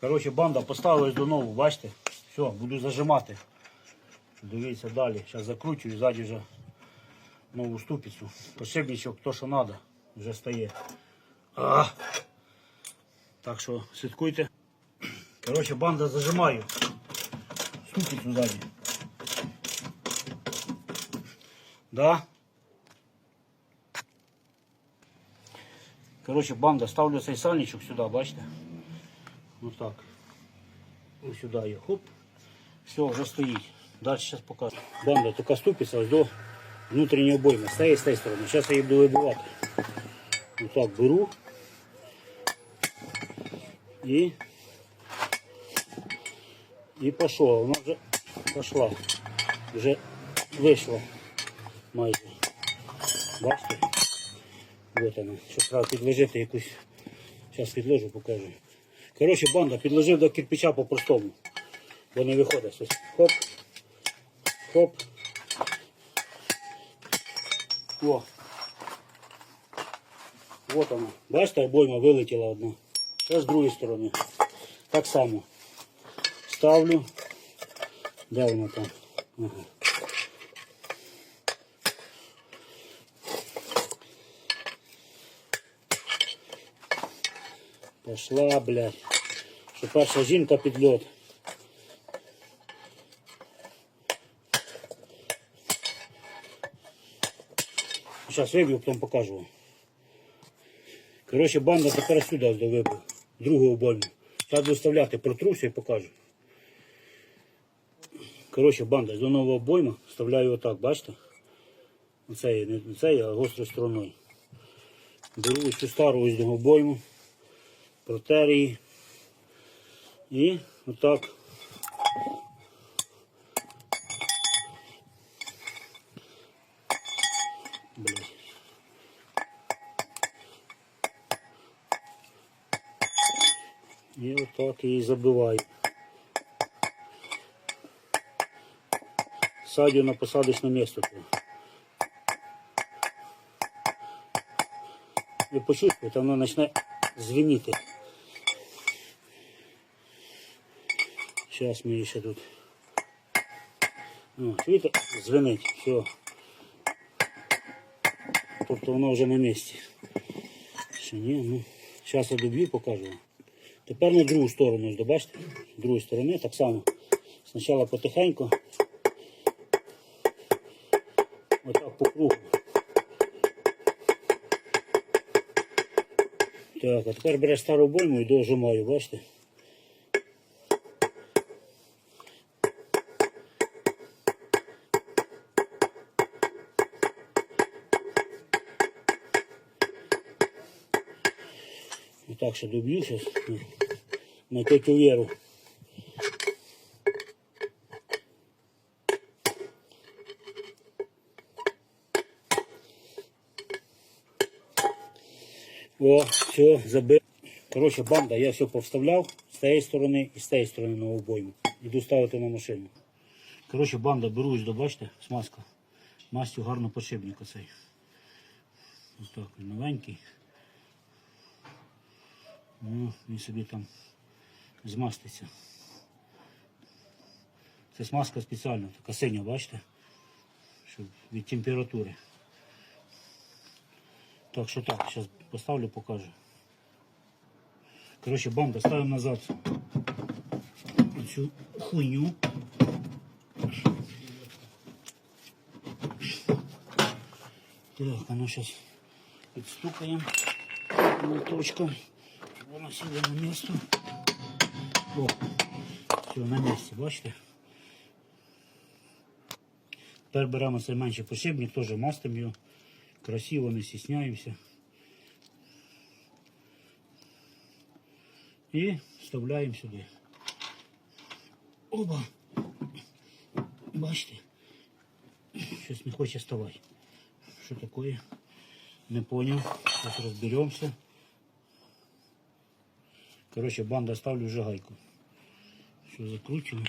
Коротше, банда поставилась до нову, бачите? Все, буду зажимати. Дивіться далі. Зараз закручую, ззаді вже нову ступицю. Посибничок, то що треба, вже стає. А! Так що слідкуйте. Коротше, банда зажимаю. Ступицю ззаді. Да? Коротше, банда, ставлю цей сальничок сюди, бачите? Ну так. Ось сюди її. Хоп. Все, вже стоїть. Далі зараз покажу. Банда, така ступиця ось до внутрішньої обойми. З з цієї сторони. Зараз я її буду вибивати. Ось так беру. І. І пішло. Вона вже пішла. Вже вийшла майже. Бачите? Вот вона. Що треба підложити якусь. Зараз підложу, покажу. Коротше, банда підложив до кирпича по-простому. Бо не виходить. Ось. Хоп. Хоп. О. Вот вона. Бачите, обойма вилетіла одна. Ще з другої сторони. Так само. Ставлю. Де вона там? Ага. Пошла, блядь. Що перша жінка під льот. Зараз виб'ю, потім покажу. Коротше, банда тепер сюди вибив. Другу обойму. Зараз виставляти протруся і покажу. Коротше, банда до нового обойма вставляю отак, бачите? Оце не це, а гострою стороною. Беру цю стару ось до обойму протер її. І отак. Блядь. І отак її забиваю. Садю на посадочне місце. Ви почувствуєте, воно почне звеніти. Сейчас мы еще тут. О, видите, звенить, все. Тобто воно вже на місці. Ще ні, ну. Зараз я доб'ю, покажу. Тепер на другу сторону, бачите? З другої сторони так само. Спочатку потихеньку. Отак по кругу. Так, а тепер береш стару обойму і дожимаю, бачите? Отак ще доб'ю зараз на, на тетю Віру. О, все, забив. Коротше, банда, я все повставляв з цієї сторони і з цієї сторони на обойму. Іду ставити на машину. Коротше, банда, беру ось, до, бачите, смазка. Мастю гарно подшипник оцей. Ось так, новенький. Ну, він собі там змаститься. Це смазка спеціальна, така синя, бачите? Щоб від температури. Так що так, зараз поставлю, покажу. Коротше, банда, ставимо назад цю хуйню. Так, а ну зараз підстукаємо молоточком. Воно сіде на місце. О, все, на місці, бачите? Тепер беремо цей менший посібник, теж мастимо його. Красиво, не стісняємося. І вставляємо сюди. Оба! Бачите? Щось не хоче ставати. Що таке? Не поняв. Зараз розберемося. Короче, банда ставлю вже гайку. Все закручиваю.